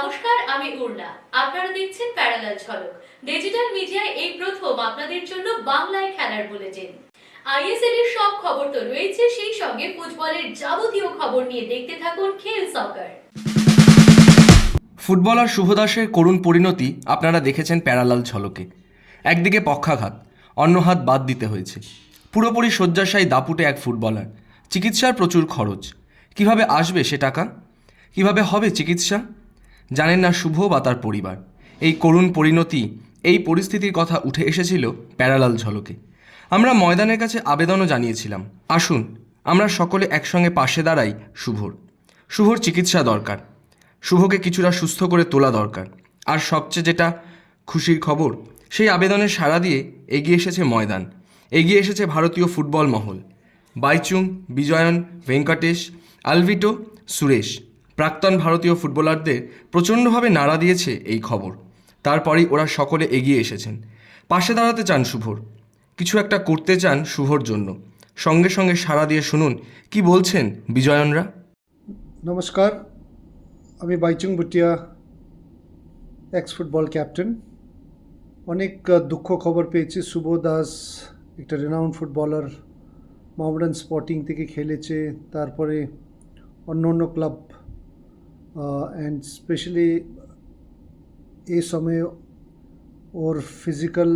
নমস্কার, আমি উর্না আপনারা দেখছেন প্যারালাল ঝলক। ডিজিটাল মিডিয়ায় এই প্রথম আপনাদের জন্য বাংলায় খেলার বুলেটিন। আইএসএল এর সব খবর তো রয়েছে, সেই সঙ্গে ফুটবলের যাবতীয় খবর নিয়ে দেখতে থাকুন খেল সকার ফুটবলার শুভদাসের করুণ পরিণতি আপনারা দেখেছেন প্যারালাল ঝলকে। একদিকে পক্ষাঘাত অন্য হাত বাদ দিতে হয়েছে। পুরোপুরি শয্যাশায়ী দাপুটে এক ফুটবলার। চিকিৎসার প্রচুর খরচ। কীভাবে আসবে সে টাকা? কীভাবে হবে চিকিৎসা? জানেন না শুভ বা তার পরিবার। এই করুণ পরিণতি, এই পরিস্থিতির কথা উঠে এসেছিল প্যারালাল ঝলকে। আমরা ময়দানের কাছে আবেদনও জানিয়েছিলাম। আসুন, আমরা সকলে একসঙ্গে পাশে দাঁড়াই শুভর। শুভর চিকিৎসা দরকার। শুভকে কিছুটা সুস্থ করে তোলা দরকার। আর সবচেয়ে যেটা খুশির খবর, সেই আবেদনের সাড়া দিয়ে এগিয়ে এসেছে ময়দান। এগিয়ে এসেছে ভারতীয় ফুটবল মহল। বাইচুং, বিজয়ন, ভেঙ্কটেশ, আলভিটো, সুরেশ। প্রাক্তন ভারতীয় ফুটবলারদের প্রচণ্ডভাবে নাড়া দিয়েছে এই খবর। তারপরেই ওরা সকলে এগিয়ে এসেছেন। পাশে দাঁড়াতে চান শুভর। কিছু একটা করতে চান শুভর জন্য। সঙ্গে সঙ্গে সাড়া দিয়ে শুনুন, কি বলছেন বিজয়নরা? নমস্কার। আমি Baichung Bhutia ex football captain অনেক দুঃখ খবর পেয়েছি। শুভ দাস একটা রেনাউন্ড ফুটবলার মোহামেডান স্পটিং থেকে খেলেছে। তারপরে অন্য অন্য ক্লাব অ্যান্ড স্পেশালি এই সময়ে ওর ফিজিক্যাল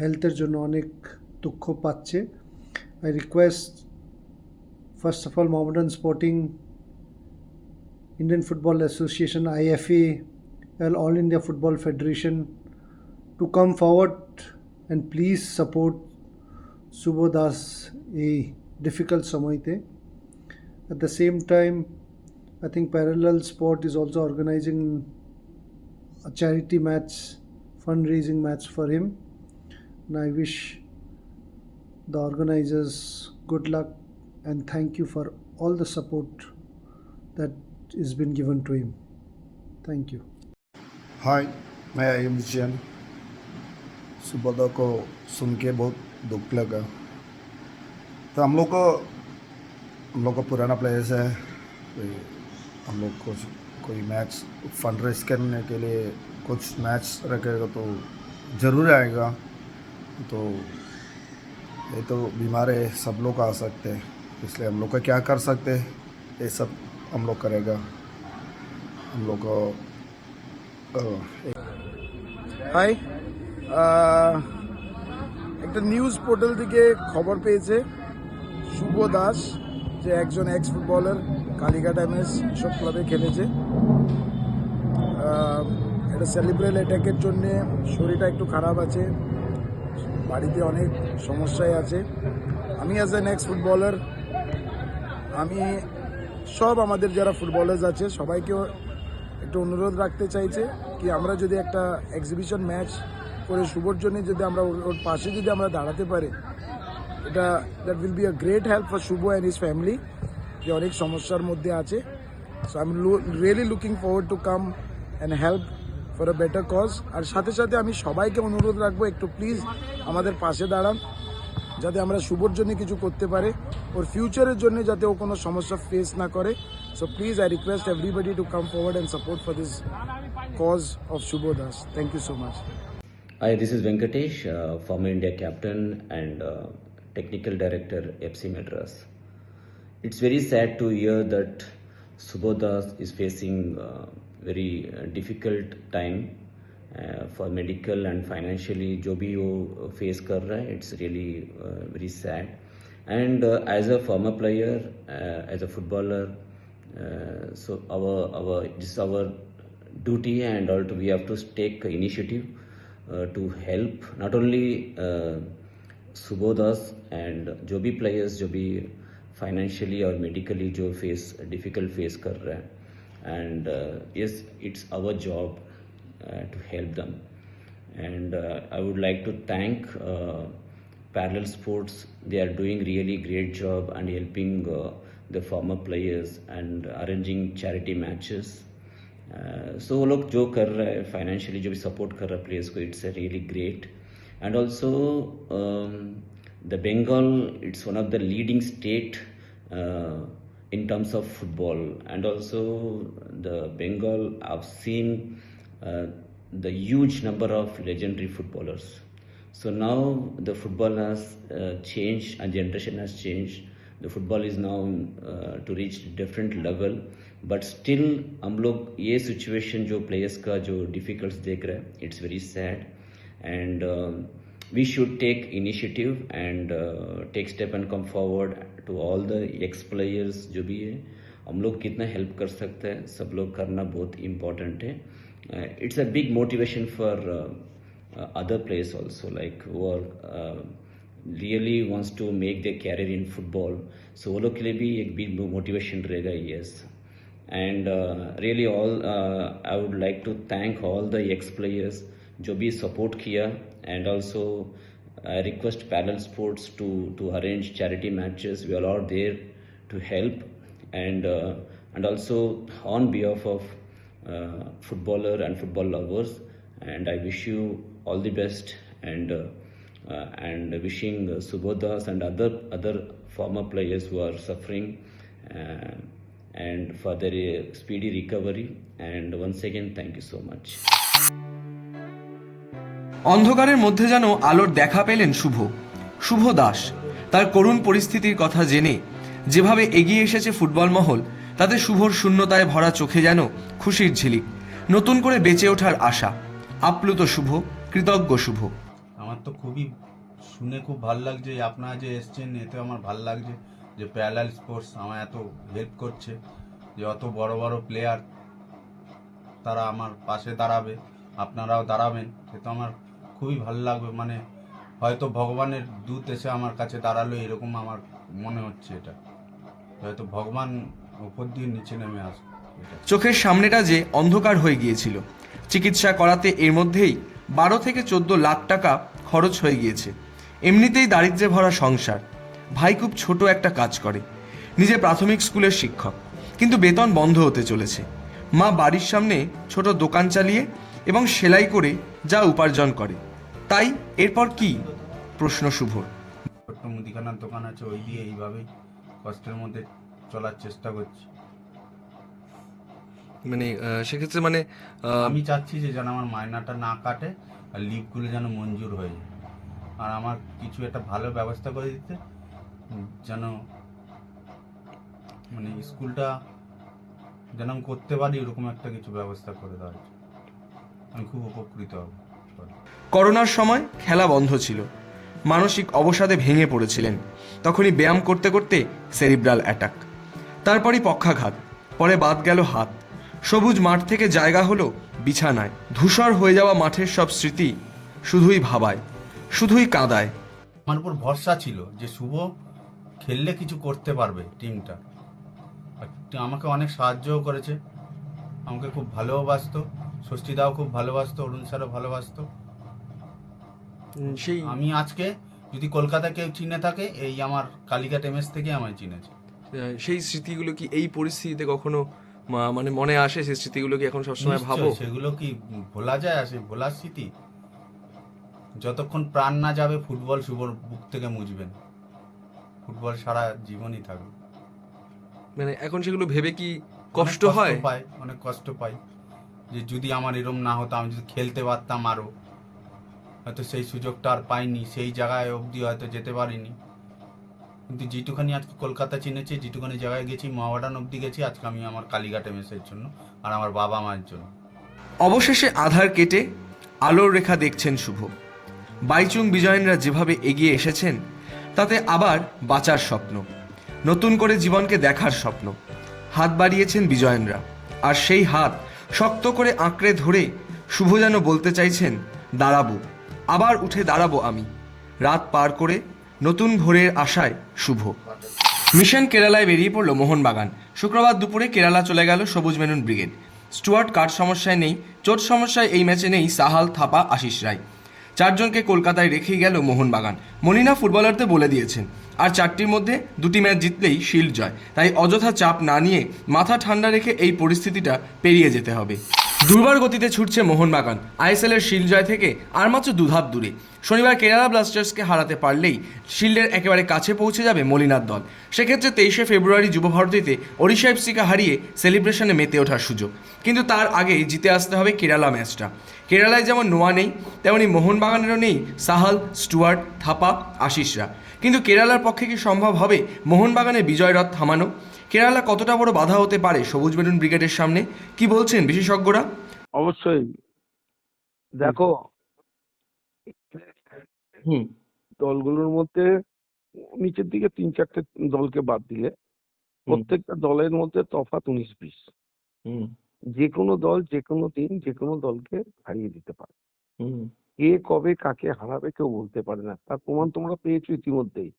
হেলথের জন্য অনেক দুঃখ পাচ্ছে I request first of all Mohammedan Sporting Indian Football Association, IFA, and All India Football Federation to come forward and please support Subodhas a difficult Samoite. At the same time, I think Parallel Sport is also organizing a charity match, fundraising match for him. And I wish the organizers good luck and thank you for all the support that is been given to him. Thank you. Hi मैं आयुम जैन सुबोधा को सुन के बहुत दुख लगा तो हम लोग को हम लोग का पुराना प्लेयर्स है हम लोग कुछ कोई मैच फंड रेस करने के लिए कुछ मैच रखेगा तो ज़रूर आएगा तो ये तो बीमार है सब लोग आ सकते हैं इसलिए हम लोग का क्या कर सकते हैं ये सब हम लोग करेगा हम लोग को अ, হাই আহ, একটা নিউজ পোর্টাল থেকে খবর পেয়েছে শুভ দাস যে একজন এক্স ফুটবলার কালীঘাট এমএস এসব ক্লাবে খেলেছে। এটা সেলিব্রেল অ্যাটাকের জন্যে শরীরটা একটু খারাপ আছে। বাড়িতে অনেক সমস্যায় আছে। আমি অ্যাজ এন এক্স ফুটবলার আমি সব আমাদের যারা ফুটবলার্স আছে, সবাইকেও একটু অনুরোধ রাখতে চাইছে কি আমরা যদি একটা এক্সিবিশন ম্যাচ করে শুভর জন্য যদি আমরা ওর ওর পাশে যদি আমরা দাঁড়াতে পারি, এটা that will be a great help for Shubho and his family যে অনেক সমস্যার মধ্যে আছে। So I am really looking forward to come and help for a better cause আর সাথে সাথে আমি সবাইকে অনুরোধ রাখব একটু প্লিজ আমাদের পাশে দাঁড়ান যাতে আমরা শুভর জন্য কিছু করতে পারে। ওর ফিউচারের জন্য যাতে ও কোনো সমস্যা ফেস না করে। So please I request everybody to come forward and support for this cause of Shubho Das thank you so much this is Venkatesh, uh, former India captain and uh, technical director FC Madras. It's very sad to hear that Subodhas is facing uh, very uh, difficult time uh, for medical and financially जो भी वो face कर रहा है it's really uh, very sad and uh, as a former player uh, as a footballer uh, so our our this is our duty and also we have to take initiative uh, to help not only uh, Subodas and जो भी players जो भी financially और medically जो face difficult face कर रहे हैं। And yes it's our job to help them and I would like to thank parallel sports they are doing really great job and helping the former players and arranging charity matches so वो लोग जो कर रहे हैं financially जो भी support कर रहे हैं प्लेयर्स को it's a really great and also The Bengal it's one of the leading state in terms of football and also the Bengal. I've seen uh, the huge number of legendary footballers. So now the football has uh, changed and generation has changed. The football is now uh, to reach different level. But still हम लोग ये situation जो players का जो डिफिकल्ट्स देख रहे हैं it's very sad and we should take initiative and take step and come forward to all the ex players जो भी है। हम लोग कितना हेल्प कर सकते हैं। सब लोग करना बहुत इम्पोर्टेंट है। It's a big motivation for other players also like वो really wants to make the career in football so वो लोग के लिए भी एक बिग मोटिवेशन रहेगा yes and uh, really all uh, I would like to thank all the जो भी support किया। And also I request parallel sports to to arrange charity matches we are all are there to help and uh, and also on behalf of uh, footballer and football lovers and I wish you all the best and uh, uh, and wishing uh, Subodas and other other former players who are suffering uh, and for their uh, speedy recovery. And once again, thank you so much. অন্ধকারের মধ্যে যেন আলোর দেখা পেলেন শুভ। শুভ দাস। তার করুণ পরিস্থিতির কথা জেনে যেভাবে এগিয়ে এসেছে ফুটবল মহল, তাতে শুভর শূন্যতায় ভরা চোখে যেন খুশির ঝিলিক। নতুন করে বেঁচে ওঠার আশা। আপ্লুত শুভ, কৃতজ্ঞ শুভ। আমার তো খুবই, শুনে খুব ভালো লাগছে আপনারা যে এসছেন এতে আমার ভালো লাগছে যে প্যারালাল স্পোর্টস আমার এত হেল্প করছে, যে অত বড় বড় প্লেয়ার তারা আমার পাশে দাঁড়াবে, আপনারাও দাঁড়াবেন সে তো আমার খুবই ভালো লাগবে মানে হয়তো ভগবানের দূত এসে আমার কাছে দাঁড়াল, এরকম আমার মনে হচ্ছে এটা। হয়তো ভগবান ওপর দিয়ে নিচে নেমে আসবে চোখের সামনেটা যে অন্ধকার হয়ে গিয়েছিল, চিকিৎসা করাতে এর মধ্যেই বারো থেকে চোদ্দ লাখ টাকা খরচ হয়ে গিয়েছে। এমনিতেই দারিদ্র্যে ভরা সংসার, ভাই খুব ছোট একটা কাজ করে, নিজে প্রাথমিক স্কুলের শিক্ষক, কিন্তু বেতন বন্ধ হতে চলেছে। মা বাড়ির সামনে ছোট দোকান চালিয়ে এবং সেলাই করে যা উপার্জন করে। তাই এরপর কি প্রশ্ন শুভর ছোট্ট মুদিখানার দোকান আছে ওই দিয়ে এইভাবেই কষ্টের মধ্যে চলার চেষ্টা করছি। মানে সেক্ষেত্রে মানে আমি চাচ্ছি যে যেন আমার মায়নাটা না কাটে আর লিভগুলো যেন মঞ্জুর হয়ে যায়। আর আমার কিছু একটা ভালো ব্যবস্থা করে দিতে যেন মানে স্কুলটা যেন আমি করতে পারি এরকম একটা কিছু ব্যবস্থা করে দেওয়া আমি খুব উপকৃত হব। করোনার সময় খেলা বন্ধ ছিল। মানসিক অবসাদে ভেঙে পড়েছিলেন। তখনই ব্যায়াম করতে করতে সেরিব্রাল অ্যাটাক। তারপরই পক্ষাঘাত, পরে বাদ গেল হাত। সবুজ মাঠ থেকে জায়গা হলো বিছানায়। ধূসর হয়ে যাওয়া মাঠের সব স্মৃতি শুধুই ভাবায়, শুধুই কাঁদায়। আমার উপর ভরসা ছিল যে শুভ খেললে কিছু করতে পারবে টিমটা। আমাকে অনেক সাহায্যও করেছে। আমাকে খুব ভালোবাসতো ষষ্ঠীদাও খুব ভালোবাসতো, অরুণ স্যারও ভালোবাসতো। সেই আমি আজকে যদি কলকাতা কেউ চিনে থাকে এই আমার কালিকাট এমএস থেকে আমায় চিনেছে। সেই স্মৃতিগুলো কি এই পরিস্থিতিতে কখনো মানে মনে আসে সেই স্মৃতিগুলো কি এখন নিশ্চয়ই, সেগুলো কি ভোলা যায় আসে ভোলার স্মৃতি? যতক্ষণ প্রাণ না যাবে ফুটবল শুভর বুক থেকে মুছবেন। ফুটবল সারা জীবনই থাকবে। মানে এখন সেগুলো ভেবে কি কষ্ট হয়? পাই অনেক কষ্ট পাই। যে যদি আমার এরম না হতো আমি যদি খেলতে পারতাম আরও। হয়তো সেই সুযোগটা আর পাইনি, সেই জায়গায় অবধি হয়তো যেতে পারিনি। কিন্তু যেটুখানি আজকে কলকাতা চিনেছি, যেটুখানি জায়গায় গেছি, মহাবাডান অবধি গেছি, আজকে আমি আমার কালীঘাটে মেসের জন্য আর আমার বাবা মায়ের জন্য। অবশেষে আধার কেটে আলোর রেখা দেখছেন শুভ। বাইচুং বিজয়নরা যেভাবে এগিয়ে এসেছেন, তাতে আবার বাঁচার স্বপ্ন। নতুন করে জীবনকে দেখার স্বপ্ন। হাত বাড়িয়েছেন বিজয়নরা। আর সেই হাত শক্ত করে আঁকড়ে ধরে শুভ যেন বলতে চাইছেন, দাঁড়াবো। আবার উঠে দাঁড়াবো আমি। রাত পার করে নতুন ভোরের আশায় শুভ। মিশন কেরালায় বেরিয়ে পড়ল মোহনবাগান। শুক্রবার দুপুরে কেরালা চলে গেল সবুজ মেনুন ব্রিগেড। স্টুয়ার্ট কার্ড সমস্যায় নেই, চোট সমস্যায় এই ম্যাচে নেই সাহাল, থাপা, আশিস রায়। চারজনকে কলকাতায় রেখেই গেল মোহনবাগান। মলিনা ফুটবলারদের বলে দিয়েছেন, আর চারটির মধ্যে দুটি ম্যাচ জিতলেই শিল্ড জয়। তাই অযথা চাপ না নিয়ে মাথা ঠান্ডা রেখে এই পরিস্থিতিটা পেরিয়ে যেতে হবে। দুর্বার গতিতে ছুটছে মোহনবাগান আইএসএল এর শিল্ড জয় থেকে আর মাত্র দুধাপ দূরে। শনিবার কেরালা ব্লাস্টার্সকে হারাতে পারলেই শিল্ডের একেবারে কাছে পৌঁছে যাবে মলিনার দল। সেক্ষেত্রে তেইশে ফেব্রুয়ারি যুবভারতীতে ওড়িশা এফসিকে হারিয়ে সেলিব্রেশনে মেতে ওঠার সুযোগ। কিন্তু তার আগেই জিতে আসতে হবে কেরালা ম্যাচটা। কেরালায় যেমন নোয়া নেই, তেমনি মোহনবাগানেরও নেই সাহাল, স্টুয়ার্ট, থাপা, আশিসরা। কিন্তু কেরালার পক্ষে কি সম্ভব হবে? মোহনবাগানের বিজয় রথ থামানো? কেরালা কতটা বড় বাধা হতে পারে সবুজ বেলুন ব্রিগেডের সামনে? কি বলছেন বিশেষজ্ঞরা? অবশ্যই। দেখো হুম। দলগুলোর মধ্যে নিচের দিকে তিন চারটে দলকে বাদ দিলে প্রত্যেকটা দলের মধ্যে তফাৎ উনিশ বিশ। হুম। যে কোনো দল যে কোনো দিন যে কোনো দলকে হারিয়ে দিতে পারে। হুম। কে কবে কাকে হারাবে কেউ বলতে পারে না। তার প্রমাণ তোমরা পেয়েছ ইতিমধ্যেই।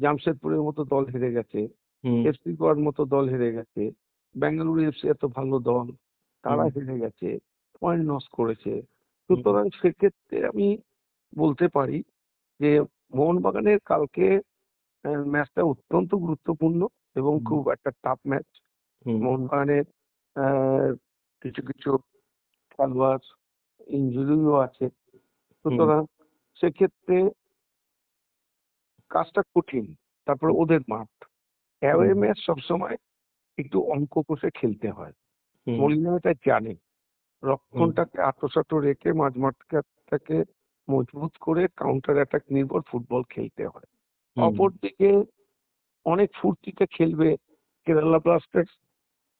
জামশেদপুরের মতো দল হেরে গেছে। এফসি গোয়ার মতো দল হেরে গেছে। বেঙ্গালুরু এফসি এত ভালো দল তারা হেরে গেছে পয়েন্ট লস করেছে। সুতরাং সেক্ষেত্রে আমি বলতে পারি যে মোহনবাগানের কালকে ম্যাচটা অত্যন্ত গুরুত্বপূর্ণ এবং খুব একটা টাফ ম্যাচ মোহনবাগানের কিছু কিছু খেলোয়াড় ইঞ্জুরিও আছে। সুতরাং সেক্ষেত্রে কাজটা কঠিন তারপরে ওদের মাঠ। অ্যাওয়ে। ম্যাচ সবসময় একটু অঙ্ক কষে খেলতে হয়। মলিনা এটা জানে রক্ষণটাকে আত্মসাত রেখে মাঝ মাঠটাকে মজবুত করে কাউন্টার অ্যাটাক নির্ভর ফুটবল খেলতে হয়। অপরদিকে অনেক ফুর্তিতে খেলবে কেরালা ব্লাস্টার্স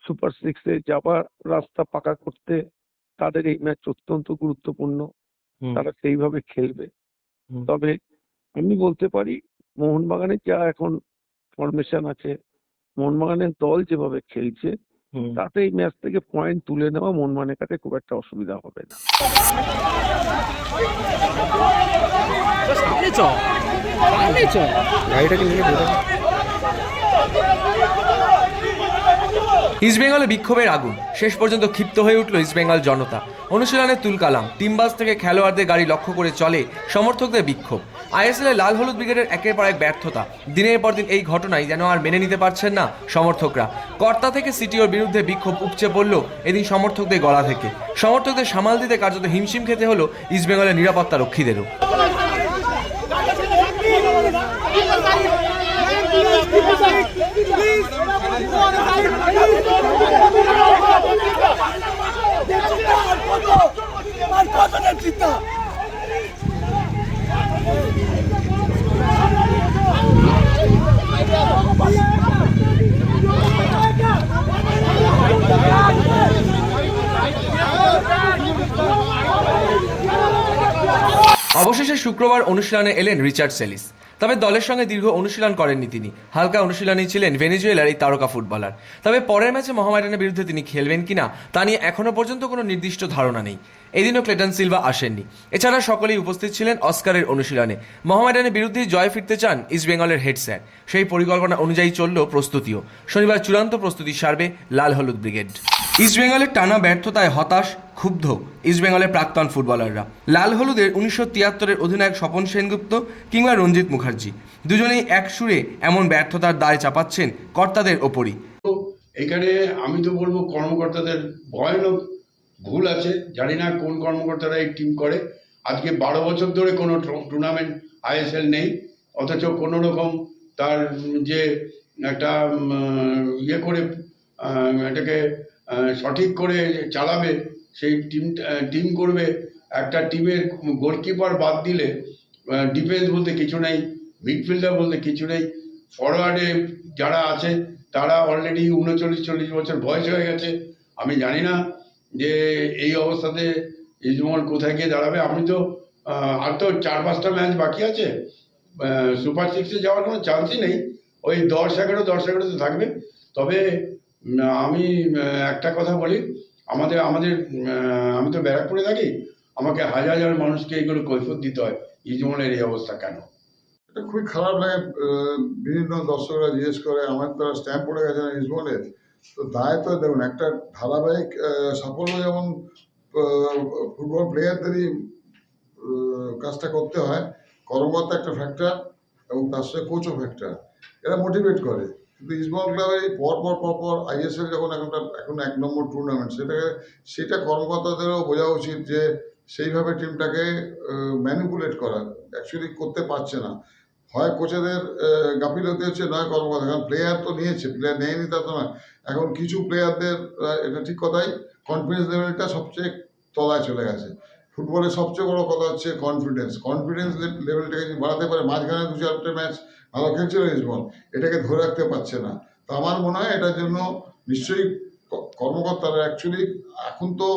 সুপার সিক্সে যাবার রাস্তা পাকা করতে তাদের এই ম্যাচ অত্যন্ত গুরুত্বপূর্ণ। তারা সেইভাবে খেলবে তবে আমি বলতে পারি মোহনবাগানের যা এখন ফরমেশন আছে। মোহনবাগানের দল যেভাবে খেলছে হুম। তাতে এই ম্যাচ থেকে পয়েন্ট তুলে নেওয়া মোহনবাগানের কাছে খুব একটা অসুবিধা হবে না। ইস্টবেঙ্গলে বিক্ষোভের আগুন। শেষ পর্যন্ত ক্ষিপ্ত হয়ে উঠল ইস্টবেঙ্গল জনতা। অনুশীলনে তুলকালাম টিমবাস থেকে খেলোয়াড়দের গাড়ি লক্ষ্য করে চলে সমর্থকদের বিক্ষোভ। আইএসএল লাল হলুদ ব্রিগেডের একের পর এক ব্যর্থতা। দিনের পর দিন এই ঘটনায় যেন আর মেনে নিতে পারছেন না সমর্থকরা। কর্তা থেকে সিটিওর বিরুদ্ধে বিক্ষোভ উপচে পড়ল এদিন সমর্থকদের গলা থেকে। সমর্থকদের সামাল দিতে কার্যত হিমশিম খেতে হলো ইস্টবেঙ্গলের নিরাপত্তা রক্ষীদেরও। অবশেষে শুক্রবার অনুশীলনে এলেন রিচার্ড সেলিস। তবে দলের সঙ্গে দীর্ঘ অনুশীলন করেননি তিনি। হালকা অনুশীলনেই ছিলেন ভেনেজুয়েলার এই তারকা ফুটবলার। তবে পরের ম্যাচে মোহামেডানের বিরুদ্ধে তিনি খেলবেন কিনা, তা নিয়ে এখনও পর্যন্ত কোনো নির্দিষ্ট ধারণা নেই। এদিনও ক্লেটন সিলভা আসেননি। এছাড়া সকলেই উপস্থিত ছিলেন অস্কারের অনুশীলনে। মোহামেডানের বিরুদ্ধে জয় ফিরতে চান ইস্টবেঙ্গলের হেড স্যার। সেই পরিকল্পনা অনুযায়ী চলল প্রস্তুতিও। শনিবার চূড়ান্ত প্রস্তুতি সারবে লাল হলুদ ব্রিগেড। ইস্টবেঙ্গলের টানা ব্যর্থতায় হতাশ, ক্ষুব্ধ ইস্টবেঙ্গলের প্রাক্তন ফুটবলাররা। লাল হলুদের উনিশশো তিয়াত্তরের অধিনায়ক স্বপন সেনগুপ্ত কিংবা রঞ্জিত মুখার্জি। দুজনেই এক সুরে এমন ব্যর্থতার দায় চাপাচ্ছেন কর্তাদের ওপরই। এখানে আমি তো বলব কর্মকর্তাদের ভয়ানক ভুল আছে। জানি না কোন কর্মকর্তারা এই টিম করে। আজকে বারো বছর ধরে কোনো টুর্নামেন্ট আইএসএল নেই। অথচ কোনো রকম তার যে একটা ইয়ে করে এটাকে সঠিক করে চালাবে, সেই টিম টিম করবে। একটা টিমের গোলকিপার বাদ দিলে ডিফেন্স বলতে কিছু নেই মিডফিল্ডার বলতে কিছু নেই। ফরওয়ার্ডে যারা আছে, তারা অলরেডি উনচল্লিশ, চল্লিশ বছর বয়স হয়ে গেছে। আমি জানি না যে এই অবস্থাতে ইজমল কোথায় গিয়ে দাঁড়াবে। আমি তো আর তো চার পাঁচটা ম্যাচ বাকি আছে। সুপার সিক্সে যাওয়ার কোনো চান্সই নেই। ওই দশ, এগারো, দশ এগারোতে থাকবে। তবে আমি একটা কথা বলি। আমাদের আমাদের আমি তো ব্যারাকপুরে থাকি। আমাকে হাজার হাজার মানুষকে এগুলো কৈফত দিতে হয়। ইজমলের এই অবস্থা কেন? এটা খুবই খারাপ লাগে বিভিন্ন দর্শকরা জিজ্ঞেস করে, আমার তো স্ট্যাম্প পড়ে গেছে না ইসবলের তো দায় তো দেখুন, একটা ধারাবাহিক সাফল্য যেমন ফুটবল প্লেয়ারদেরই কাজটা করতে হয়, কর্মকর্তা একটা ফ্যাক্টর এবং তার সঙ্গে কোচও ফ্যাক্টর এরা মোটিভেট করে। কিন্তু ক্লাবে এই পর পর পর পর আইএসএল যখন এখন এখন এক নম্বর টুর্নামেন্ট সেটাকে, সেটা কর্মকর্তাদেরও বোঝা উচিত যে সেইভাবে টিমটাকে ম্যানিপুলেট করা অ্যাকচুয়ালি করতে পারছে না। হয় কোচেদের গাফিলতি হচ্ছে, নয় কর্মকর্তা, কারণ প্লেয়ার তো নিয়েছে প্লেয়ার নেয়নি তা তো নয়। এখন কিছু প্লেয়ারদের এটা ঠিক কথাই কনফিডেন্স লেভেলটা সবচেয়ে তলায় চলে গেছে। ফুটবলের সবচেয়ে বড় কথা হচ্ছে কনফিডেন্স কনফিডেন্স লেভেলটাকে যদি বাড়াতে পারে, মাঝখানে দু চারটে ম্যাচ ভালো খেলছিল ইসবল এটাকে ধরে রাখতে পারছে না। তো আমার মনে হয় এটার জন্য নিশ্চয়ই কর্মকর্তারা অ্যাকচুয়ালি এখন তো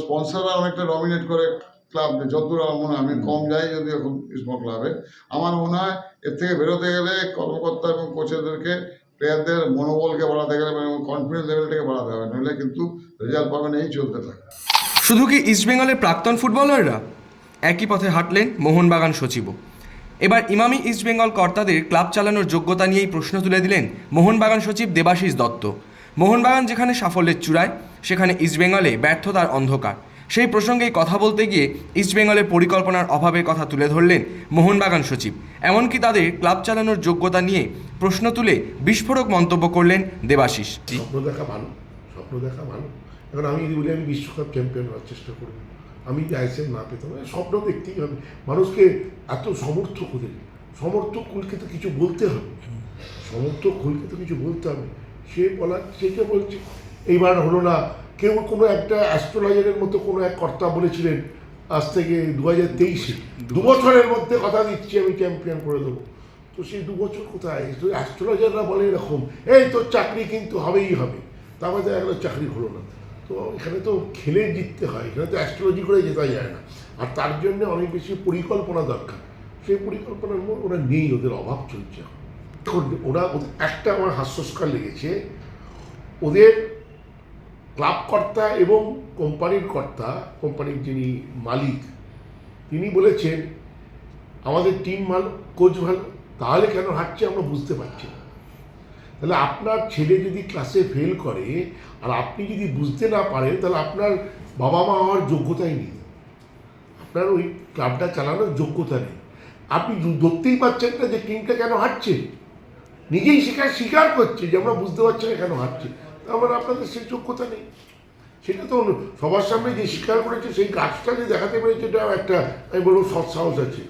স্পন্সররা অনেকটা ডমিনেট করে ক্লাব যতদূর আমার মনে হয়, আমি কম যাই যদি এখন ইসবল ক্লাবে আমার মনে হয় এর থেকে বেরোতে গেলে কর্মকর্তা এবং কোচেদেরকে প্লেয়ারদের মনোবলকে বাড়াতে গেলে এবং কনফিডেন্স লেভেলটাকে বাড়াতে হবে। নইলে কিন্তু রেজাল্ট পাবেন এই চলতে থাকে। শুধু কি ইস্টবেঙ্গলের প্রাক্তন ফুটবলাররা একই পথে হাঁটলেন মোহনবাগান সচিবও এবার ইমামি ইস্টবেঙ্গল কর্তাদের ক্লাব চালানোর যোগ্যতা নিয়েই প্রশ্ন তুলে দিলেন মোহনবাগান সচিব দেবাশিস দত্ত। মোহনবাগান যেখানে সাফল্যের চূড়ায়, সেখানে ইস্টবেঙ্গলে ব্যর্থতার অন্ধকার। সেই প্রসঙ্গেই কথা বলতে গিয়ে ইস্টবেঙ্গলের পরিকল্পনার অভাবের কথা তুলে ধরলেন মোহনবাগান সচিব। এমনকি তাদের ক্লাব চালানোর যোগ্যতা নিয়ে প্রশ্ন তুলে বিস্ফোরক মন্তব্য করলেন দেবাশিস। স্বপ্ন দেখা ভালো স্বপ্ন দেখা ভালো এখন আমি যদি বলি আমি বিশ্বকাপ চ্যাম্পিয়ন হওয়ার চেষ্টা করব। আমি যে আইসিএল না পেতাম স্বপ্ন দেখতেই হবে। মানুষকে এত সমর্থক ওদের সমর্থক কুলকে তো কিছু বলতে হবে। সমর্থক কুলকে তো কিছু বলতে হবে। সে বলার সেটা বলছে এইবার হলো না কেউ কোনো একটা অ্যাস্ট্রোলজারের মতো কোনো এক কর্তা বলেছিলেন আজ থেকে দু হাজার তেইশে দু বছরের মধ্যে কথা দিচ্ছি আমি চ্যাম্পিয়ন করে দেবো। তো সেই দু বছর কোথায় অ্যাস্ট্রোলজাররা বলে এরকম এই তোর চাকরি কিন্তু হবেই হবে। তারপরে দেখা গেলো চাকরি হলো না। তো এখানে তো খেলে জিততে হয়, এখানে তো অ্যাস্ট্রোলজি করে জেতা যায় না। আর তার জন্য অনেক বেশি পরিকল্পনা দরকার। সেই পরিকল্পনার মধ্যে ওরা নেই, ওদের অভাব চলছে। এখন। ওরা একটা আমার হাস্যস্কার লেগেছে, ওদের ক্লাব কর্তা এবং কোম্পানির কর্তা, কোম্পানির যিনি মালিক, তিনি বলেছেন, আমাদের টিম ভালো কোচ ভালো, তাহলে কেন হাঁটছে আমরা বুঝতে পারছি না। তাহলে আপনার ছেলে যদি ক্লাসে ফেল করে, আর আপনি যদি বুঝতে না পারেন, তাহলে আপনার বাবা মা হওয়ার যোগ্যতাই নেই। আপনার ওই ক্লাবটা চালানোর যোগ্যতা নেই। আপনি ধরতেই পারছেন না যে টিমটা কেন হাঁটছে নিজেই স্বীকার স্বীকার করছে যে আমরা বুঝতে পারছি না কেন হাঁটছে আমার আপনাদের সেই যোগ্যতা নেই। সেটা তো সবার সামনে যে স্বীকার করেছে, সেই গাছটা যে দেখাতে পেরেছে এটা একটা, আমি বলব সৎ সাহস আছে।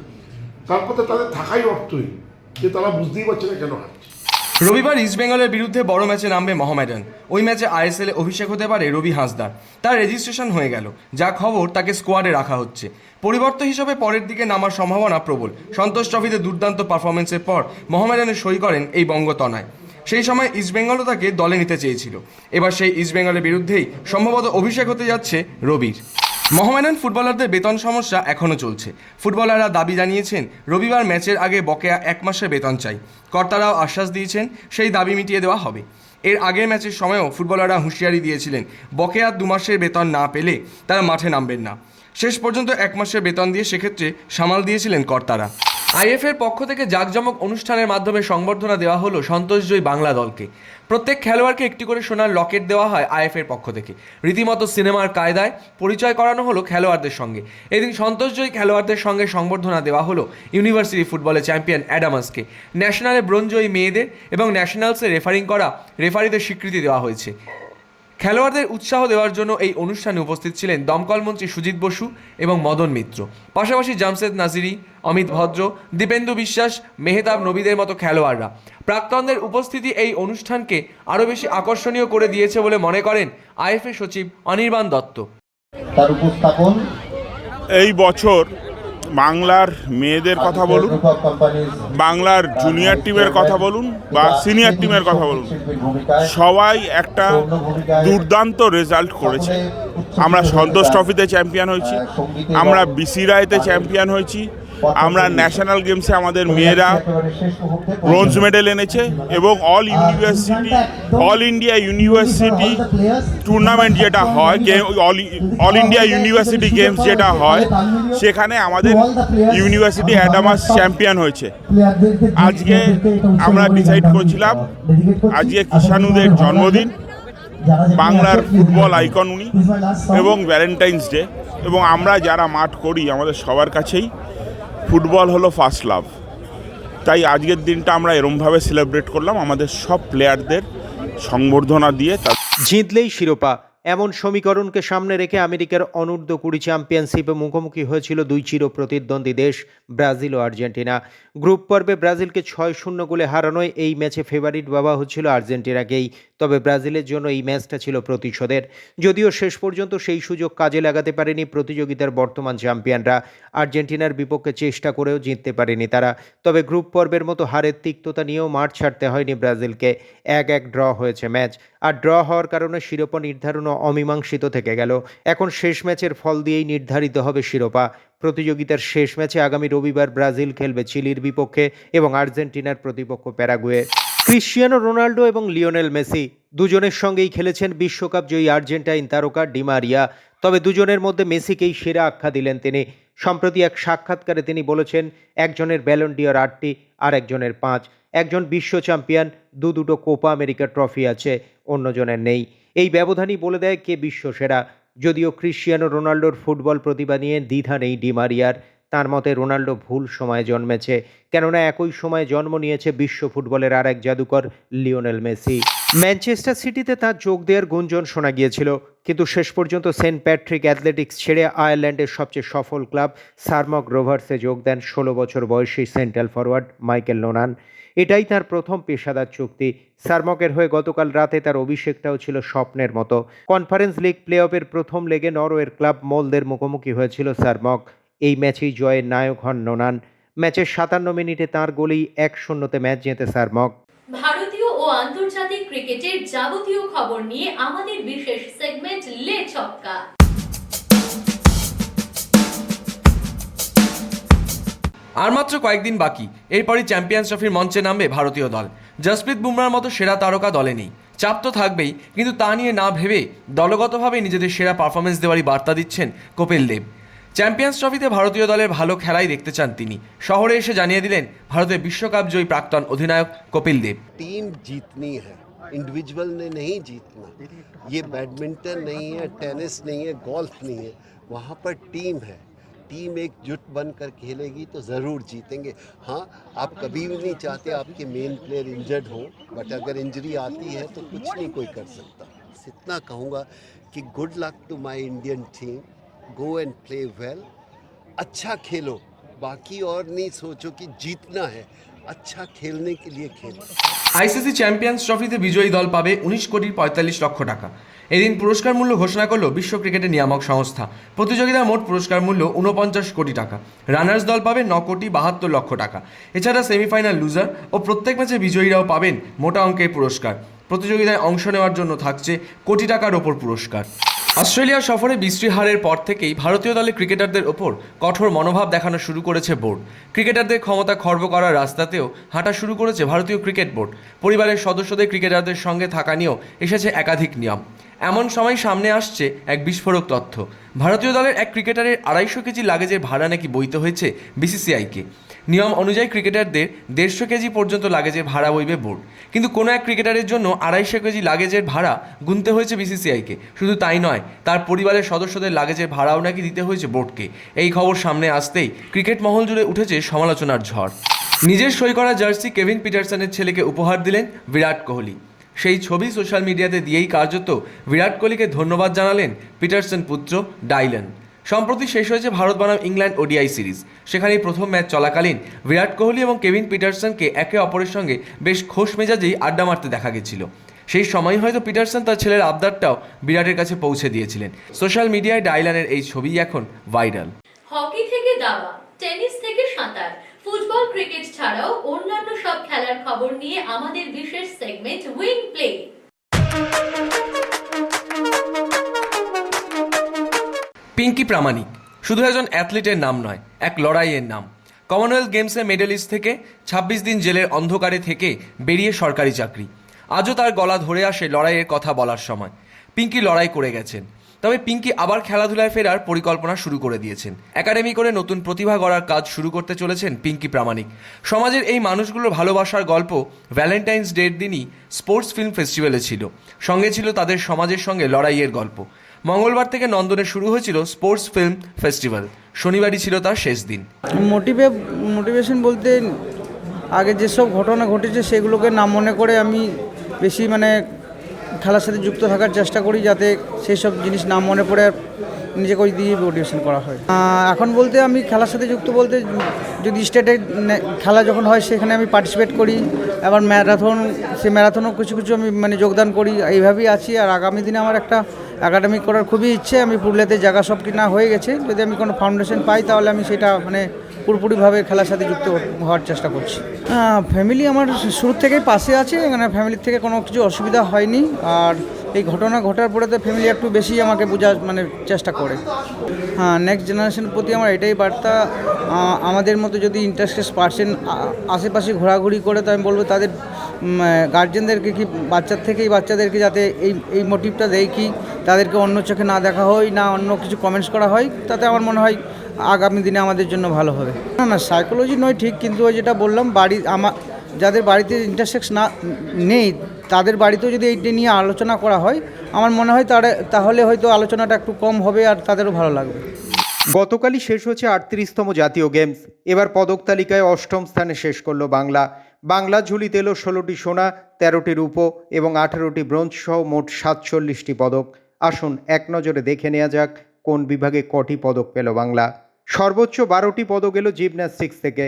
তারপর তাদের থাকাই অর্থই যে তারা বুঝতেই পারছে না কেন হাঁটছে রবিবার ইস্টবেঙ্গলের বিরুদ্ধে বড় ম্যাচে নামবে মোহামেডান। ওই ম্যাচে আইএসএল এ অভিষেক হতে পারে রবি হাঁসদার তার রেজিস্ট্রেশন হয়ে গেল। যা খবর তাকে স্কোয়াডে রাখা হচ্ছে। পরিবর্তন হিসেবে পরের দিকে নামার সম্ভাবনা প্রবল। সন্তোষ ট্রফিতে দুর্দান্ত পারফরমেন্সের পর মোহামেডানে সই করেন এই বঙ্গতনায়। সেই সময় ইস্টবেঙ্গলও তাকে দলে নিতে চেয়েছিল। এবার সেই ইস্টবেঙ্গলের বিরুদ্ধেই সম্ভবত অভিষেক হতে যাচ্ছে রবির। মোহামেডান ফুটবলারদের বেতন সমস্যা এখনও চলছে। ফুটবলাররা দাবি জানিয়েছেন, রবিবার ম্যাচের আগে বকেয়া এক মাসের বেতন চাই। কর্তারাও আশ্বাস দিয়েছেন, সেই দাবি মিটিয়ে দেওয়া হবে। এর আগের ম্যাচের সময়ও ফুটবলাররা হুঁশিয়ারি দিয়েছিলেন, বকেয়া দু মাসের বেতন না পেলে তারা মাঠে নামবেন না। শেষ পর্যন্ত এক মাসের বেতন দিয়ে সেক্ষেত্রে সামাল দিয়েছিলেন কর্তারা। আইএফের পক্ষ থেকে জাঁকজমক অনুষ্ঠানের মাধ্যমে সংবর্ধনা দেওয়া হলো সন্তোষজয়ী বাংলা দলকে। প্রত্যেক খেলোয়াড়কে একটি করে সোনার লকেট দেওয়া হয় আইএফের পক্ষ থেকে। রীতিমতো সিনেমার কায়দায় পরিচয় করানো হলো খেলোয়াড়দের সঙ্গে। এদিন সন্তোষজয়ী খেলোয়াড়দের সঙ্গে সংবর্ধনা দেওয়া হলো ইউনিভার্সিটি ফুটবলে চ্যাম্পিয়ন অ্যাডামাসকে। ন্যাশনালে ব্রোঞ্জয়ী মেয়েদের এবং ন্যাশনালসে রেফারিং করা রেফারিদের স্বীকৃতি দেওয়া হয়েছে। খেলোয়াড়দের উৎসাহ দেওয়ার জন্য এই অনুষ্ঠানে উপস্থিত ছিলেন দমকল মন্ত্রী সুজিত বসু এবং মদন মিত্র। পাশাপাশি জামশেদ নাজিরি অমিত ভদ্র দীপেন্দু বিশ্বাস মেহতাব নবীদের মতো খেলোয়াড়রা। প্রাক্তনদের উপস্থিতি এই অনুষ্ঠানকে আরও বেশি আকর্ষণীয় করে দিয়েছে বলে মনে করেন আইএফএ সচিব অনির্বাণ দত্ত। তার উপস্থাপন এই বছর বাংলার মেয়েদের কথা বলুন, বাংলার জুনিয়র টিমের কথা বলুন বা সিনিয়র টিমের কথা বলুন, সবাই একটা দুর্দান্ত রেজাল্ট করেছে। আমরা সন্তোষ ট্রফিতে চ্যাম্পিয়ন হয়েছি, আমরা বিসি রায়তে চ্যাম্পিয়ন হয়েছি আমরা ন্যাশনাল গেমসে আমাদের মেয়েরা ব্রোঞ্জ মেডেল এনেছে এবং all university all India university tournament যেটা হয় game all India university games যেটা হয় সেখানে আমাদের ইউনিভার্সিটি অ্যাডামাস চ্যাম্পিয়ন হয়েছে। আজকে আমরা ডিসাইড করেছিলাম আজকে কিষাণুদের জন্মদিন বাংলার ফুটবল আইকন উনি এবং ভ্যালেন্টাইন্স ডে এবং আমরা যারা মাঠ করি আমাদের সবার কাছেই ফুটবল হলো ফার্স্ট লাভ তাই আজকের দিনটা আমরা এরমভাবে সেলিব্রেট করলাম। আমাদের সব প্লেয়ারদের সংবর্ধনা দিয়ে তা জিতলেই শিরোপা। এমন সমীকরণকে সামনে রেখে আমেরিকার অনূর্ধ্ব কুড়ি চ্যাম্পিয়নশিপে মুখোমুখি হয়েছিল দুই চির প্রতিদ্বন্দ্বী দেশ, ব্রাজিল ও আর্জেন্টিনা। গ্রুপ পর্বে ব্রাজিলকে ছয় শূন্য গোলে হারানোয় এই ম্যাচে ফেভারিট বাবা হচ্ছিল আর্জেন্টিনাকেই তবে ব্রাজিলের জন্য এই ম্যাচটা ছিল প্রতিশোধের। যদিও শেষ পর্যন্ত সেই সুযোগ কাজে লাগাতে পারেনি প্রতিযোগিতার বর্তমান চ্যাম্পিয়নরা আর্জেন্টিনার বিপক্ষে চেষ্টা করেও জিততে পারেনি তারা। তবে গ্রুপ পর্বের মতো হারের তিক্ততা নিয়েও মাঠ ছাড়তে হয়নি ব্রাজিলকে। এক এক ড্র হয়েছে ম্যাচ। আর ড্র হওয়ার কারণে শিরোপা নির্ধারণও অমীমাংসিত থেকে গেল। এখন শেষ ম্যাচের ফল দিয়েই নির্ধারিত হবে শিরোপা। প্রতিযোগিতার শেষ ম্যাচে আগামী রবিবার ব্রাজিল খেলবে চিলির বিপক্ষে এবং আর্জেন্টিনার প্রতিপক্ষ প্যারাগুয়ে। ক্রিশ্চিয়ানো রোনাল্ডো এবং লিওনেল মেসি দুজনের সঙ্গেই খেলেছেন বিশ্বকাপ জয়ী আর্জেন্টাইন তারকা ডিমারিয়া তবে দুজনের মধ্যে মেসিকেই সেরা আখ্যা দিলেন তিনি। সম্প্রতি এক সাক্ষাৎকারে তিনি বলেছেন, একজনের ব্যালন্ডিয়র আটটি আর একজনের পাঁচ। একজন বিশ্ব চ্যাম্পিয়ন, দু দুটো কোপা আমেরিকা ট্রফি আছে, অন্যজনের নেই। এই ব্যবধানই বলে দেয় কে বিশ্ব সেরা। যদিও ক্রিশ্চিয়ানো রোনাল্ডোর ফুটবল প্রতিভা নিয়ে দ্বিধা নেই ডিমারিয়ার তার মতে রোনাল্ডো ভুল সময়ে জন্মেছে, কেননা একই সময়ে জন্ম নিয়েছে বিশ্ব ফুটবলের আর এক জাদুকর, লিওনেল মেসি। ম্যানচেস্টার সিটিতে তার যোগ দেওয়ার গুঞ্জন শোনা গিয়েছিল, কিন্তু শেষ পর্যন্ত সেন্ট প্যাট্রিক অ্যাথলেটিক্স ছেড়ে আয়ারল্যান্ডের সবচেয়ে সফল ক্লাব, সারমক রোভার্সে যোগ দেন ষোলো বছর বয়সী সেন্ট্রাল ফরওয়ার্ড মাইকেল নোনান। এটাই তার প্রথম পেশাদার চুক্তি। সারমকের হয়ে গতকাল রাতে তার অভিষেকটাও ছিল স্বপ্নের মতো। কনফারেন্স লিগ প্লে অফের প্রথম লেগে নরওয়ের ক্লাব মোলদের মুখোমুখি হয়েছিল সারমক। এই ম্যাচেই জয়ের নায়ক হন নোনান। ম্যাচের সাতান্ন মিনিটে তার গোলেই এক শূন্যতে ম্যাচ জেতে সারমক ভারতীয় ও আন্তর্জাতিক ক্রিকেটের যাবতীয় খবর নিয়ে আমাদের বিশেষ সেগমেন্ট লে ছক্কা। আর মাত্র কয়েকদিন বাকি এরপরই চ্যাম্পিয়ন্স ট্রফির মঞ্চে নামবে ভারতীয় দল। জসপ্রীত বুমরার মতো সেরা তারকা দলে নেই। চাপ তো থাকবেই কিন্তু তা নিয়ে না ভেবে দলগতভাবে নিজেদের সেরা পারফরমেন্স দেওয়ারই বার্তা দিচ্ছেন কপিল দেব। চ্যাম্পিয়ন্স ট্রফিতে ভারতীয় দলের ভালো খেলাই দেখতে চান তিনি শহরে এসে জানিয়ে দিলেন ভারতের বিশ্বকাপ জয়ী প্রাক্তন অধিনায়ক কপিল দেব टीम जीतनी है इंडिविजुअल ने नहीं जीतना ये बैडमिंटन नहीं है टेनिस नहीं है गोल्फ नहीं है वहाँ पर टीम है टीम एकजुट बनकर खेलेगी तो ज़रूर जीतेंगे हाँ आप कभी भी नहीं चाहते आपके मेन प्लेयर इंजर्ड हो बट अगर इंजरी आती है तो कुछ नहीं कोई कर सकता बस इतना कहूँगा कि good luck to my Indian team go and play well अच्छा खेलो बाकी और नहीं सोचो कि जीतना है अच्छा खेलने के लिए खेलो আইসিসি চ্যাম্পিয়ন্স ট্রফিতে বিজয়ী দল পাবে উনিশ কোটি পঁয়তাল্লিশ লক্ষ টাকা এদিন পুরস্কার মূল্য ঘোষণা করল বিশ্ব ক্রিকেটের নিয়ামক সংস্থা প্রতিযোগিতার মোট পুরস্কার মূল্য উনপঞ্চাশ কোটি টাকা রানার্স দল পাবে ন কোটি বাহাত্তর লক্ষ টাকা এছাড়া সেমিফাইনাল লুজার ও প্রত্যেক ম্যাচে বিজয়ীরাও পাবেন মোটা অঙ্কের পুরস্কার প্রতিযোগিতায় অংশ নেওয়ার জন্য থাকছে কোটি টাকার ওপর পুরস্কার অস্ট্রেলিয়া সফরে বৃষ্টি হারের পর থেকেই ভারতীয় দলের ক্রিকেটারদের ওপর কঠোর মনোভাব দেখানো শুরু করেছে বোর্ড। ক্রিকেটারদের ক্ষমতা খর্ব করার রাস্তাতেও হাঁটা শুরু করেছে ভারতীয় ক্রিকেট বোর্ড। পরিবারের সদস্যদের ক্রিকেটারদের সঙ্গে থাকা নিয়েও এসেছে একাধিক নিয়ম। এমন সময় সামনে আসছে এক বিস্ফোরক তথ্য। ভারতীয় দলের এক ক্রিকেটারের আড়াইশো কেজি লাগেজের ভাড়া নাকি বইতে হয়েছে বিসিসিআইকে। নিয়ম অনুযায়ী ক্রিকেটারদের দেড়শো কেজি পর্যন্ত লাগেজের ভাড়া বইবে বোর্ড। কিন্তু কোনো এক ক্রিকেটারের জন্য আড়াইশো কেজি লাগেজের ভাড়া গুনতে হয়েছে বিসিসিআইকে। শুধু তাই নয়, তার পরিবারের সদস্যদের লাগেজের ভাড়াও নাকি দিতে হয়েছে বোর্ডকে। এই খবর সামনে আসতেই ক্রিকেট মহল জুড়ে উঠেছে সমালোচনার ঝড়। নিজের সই করা জার্সি কেভিন পিটারসনের ছেলেকে উপহার দিলেন বিরাট কোহলি। সেই ছবি সোশ্যাল মিডিয়াতে দিয়েই কার্যত বিরাট কোহলিকে ধন্যবাদ জানালেন পিটারসন পুত্র ডাইলেন। সম্প্রতি শেষ হয়েছে ভারত বনাম ইংল্যান্ড ওডিআই সিরিজ। সেখানেই প্রথম ম্যাচ চলাকালীন বিরাট কোহলি এবং কেভিন পিটারসনকে একে অপরের সঙ্গে বেশ খোশ মেজাজেই আড্ডা মারতে দেখা গেছিল। সেই সময় হয়তো পিটারসন তার ছেলের আবদারটাও বিরাটের কাছে পৌঁছে দিয়েছিলেন। সোশ্যাল মিডিয়ায় ডাইলানের এই ছবি এখন ভাইরাল। হকি থেকে দাবা, টেনিস থেকে সাঁতার, ফুটবল, ক্রিকেট ছাড়াও অন্যান্য সব খেলার খবর নিয়ে আমাদের বিশেষ segment wing play Pinki Pramanik, শুধু একজন অ্যাথলিটের নাম নয়, এক লড়াইয়ের নাম। কমনওয়েলথ গেমসে মেডেলিস্ট থেকে ছাব্বিশ দিন জেলের অন্ধকারে থেকে বেরিয়ে সরকারি চাকরি। আজও তার গলা ধরে আসে লড়াইয়ের কথা বলার সময়। পিঙ্কি লড়াই করে গেছেন। তবে পিঙ্কি আবার খেলাধুলায় ফেরার পরিকল্পনা শুরু করে দিয়েছেন। একাডেমি করে নতুন প্রতিভা গড়ার কাজ শুরু করতে চলেছেন পিঙ্কি প্রামাণিক। সমাজের এই মানুষগুলোর ভালোবাসার গল্প ভ্যালেন্টাইন্স ডের দিনই স্পোর্টস ফিল্ম ফেস্টিভ্যালে ছিল। সঙ্গে ছিল তাদের সমাজের সঙ্গে লড়াইয়ের গল্প। মঙ্গলবার থেকে নন্দনে শুরু হয়েছিল স্পোর্টস ফিল্ম ফেস্টিভ্যাল। শনিবারই ছিল তার শেষ দিন। মোটিভে, মোটিভেশন বলতে আগে যেসব ঘটনা ঘটেছে সেগুলোকে নাম মনে করে আমি বেশি মানে খেলার সাথে যুক্ত থাকার চেষ্টা করি যাতে সেই সব জিনিস না মনে পড়ে আর নিজেকে ওই দিয়ে মোটিভেশন করা হয়। এখন বলতে আমি খেলার সাথে যুক্ত বলতে যদি স্টেটে খেলা যখন হয় সেখানে আমি পার্টিসিপেট করি, আবার ম্যারাথন সে ম্যারাথনও কিছু কিছু আমি মানে যোগদান করি, এইভাবেই আছি। আর আগামী দিনে আমার একটা একাডেমিক করার খুবই ইচ্ছে, আমি পুরুলিয়াতে জায়গা সব কিনা হয়ে গেছে। যদি আমি কোনো ফাউন্ডেশন পাই, তাহলে আমি সেটা মানে পুরোপুরিভাবে খেলার সাথে যুক্ত হওয়ার চেষ্টা করছি। ফ্যামিলি আমার শুরু থেকেই পাশে আছে এখানে ফ্যামিলির থেকে কোনো কিছু অসুবিধা হয়নি। আর এই ঘটনা ঘটার পরে তো ফ্যামিলি একটু বেশি আমাকে বোঝার মানে চেষ্টা করে। হ্যাঁ নেক্সট জেনারেশনের প্রতি আমার এটাই বার্তা। আমাদের মতো যদি ইন্টারেস্টেড পার্সেন আশেপাশে ঘোরাঘুরি করে, তো আমি বলব তাদের গার্জেনদেরকে কি, বাচ্চার থেকেই বাচ্চাদেরকে যাতে এই এই মোটিভটা দেয় কি, তাদেরকে অন্য চোখে না দেখা হয়, না অন্য কিছু কমেন্টস করা হয়, তাতে আমার মনে হয় আগামী দিনে আমাদের জন্য ভালো হবে। না না সাইকোলজি নয় ঠিক, কিন্তু ওই যেটা বললাম, বাড়ি আমার যাদের বাড়িতে ইন্টারসেক্স না, নেই, তাদের বাড়িতেও যদি এইটা নিয়ে আলোচনা করা হয়, আমার মনে হয় তারা, তাহলে হয়তো আলোচনাটা একটু কম হবে আর তাদেরও ভালো লাগবে। গতকালই শেষ হচ্ছে আটত্রিশতম জাতীয় গেমস। এবার পদক তালিকায় অষ্টম স্থানে শেষ করল বাংলা। বাংলা ঝুলিতে এলো ষোলোটি সোনা, তেরোটি রূপো এবং আঠেরোটি ব্রোঞ্জ সহ মোট সাতচল্লিশটি পদক। আসুন এক নজরে দেখে নেওয়া যাক কোন বিভাগে কটি পদক পেল বাংলা। সর্বোচ্চ বারোটি পদক এলো জিমন্যাস্টিক্স থেকে।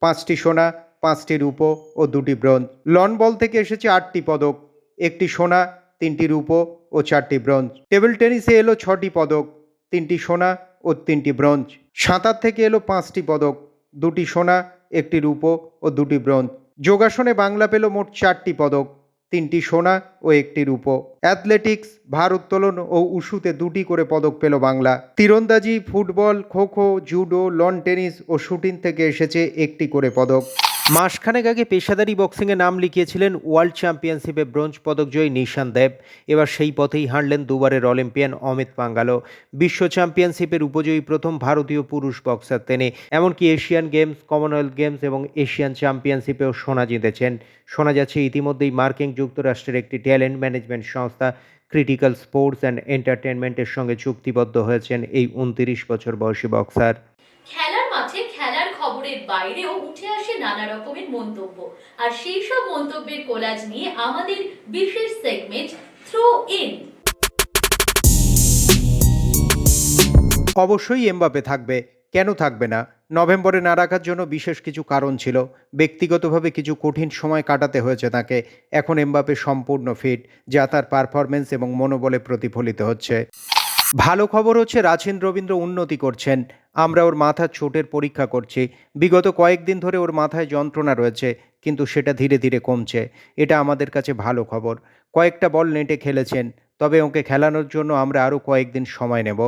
পাঁচটি সোনা পাঁচটি রূপো ও দুটি ব্রোঞ্জ। লন বল থেকে এসেছে আটটি পদক। একটি সোনা, তিনটি রূপো ও চারটি ব্রোঞ্জ। টেবিল টেনিসে এলো ছটি পদক, তিনটি সোনা ও তিনটি ব্রোঞ্জ। সাঁতার থেকে এলো পাঁচটি পদক, দুটি সোনা, একটি রূপো ও দুটি ব্রোঞ্জ। যোগাসনে বাংলা পেল মোট চারটি পদক, তিনটি সোনা ও একটি রূপো। অ্যাথলেটিক্স ভার উত্তোলন ও উশুতে দুটি করে পদক পেল Bangla. তীরন্দাজি, football, kho kho, judo, lawn tennis ও শুটিং থেকে এসেছে একটি করে পদক। মাসখানেক আগে পেশাদারি বক্সিংয়ে নাম লিখিয়েছিলেন ওয়ার্ল্ড চ্যাম্পিয়নশিপে ব্রোঞ্জ পদকজয়ী নিশান দেব। এবার সেই পথেই হাঁটলেন দুবারের অলিম্পিয়ান অমিত পাঙ্গালো। বিশ্ব চ্যাম্পিয়নশিপের উপজয়ী প্রথম ভারতীয় পুরুষ বক্সার তিনি। এমনকি এশিয়ান গেমস, কমনওয়েলথ গেমস এবং এশিয়ান চ্যাম্পিয়নশিপেও সোনা জিতেছেন। শোনা যাচ্ছে ইতিমধ্যেই মার্কিন যুক্তরাষ্ট্রের একটি ট্যালেন্ট ম্যানেজমেন্ট সংস্থা। ক্রিটিক্যাল স্পোর্টস অ্যান্ড এন্টারটেনমেন্টের সঙ্গে চুক্তিবদ্ধ হয়েছেন এই উনতিরিশ বছর বয়সী বক্সার। খেলার মাঠে খেলার খবরের বাইরেও নানা রকমের মন্তব্য। আর সেই সব মন্তব্যের কোলাজ নিয়ে আমাদের বিশেষ সেগমেন্ট থ্রো ইন অবশ্যই এমবাপে থাকবে। কেন থাকবে না? নভেম্বরে না রাখার জন্য বিশেষ কিছু কারণ ছিল। ব্যক্তিগতভাবে কিছু কঠিন সময় কাটাতে হয়েছে তাকে। এখন এমবাপে সম্পূর্ণ ফিট যা তার পারফরমেন্স এবং মনোবলে প্রতিফলিত হচ্ছে। ভালো খবর হচ্ছে রাছেন রবীন্দ্র উন্নতি করছেন। আমরা ওর মাথার চোটের পরীক্ষা করছি। বিগত কয়েকদিন ধরে ওর মাথায় যন্ত্রণা রয়েছে, কিন্তু সেটা ধীরে ধীরে কমছে। এটা আমাদের কাছে ভালো খবর। কয়েকটা বল নেটে খেলেছেন, তবে ওকে খেলানোর জন্য আমরা আরও কয়েকদিন সময় নেব।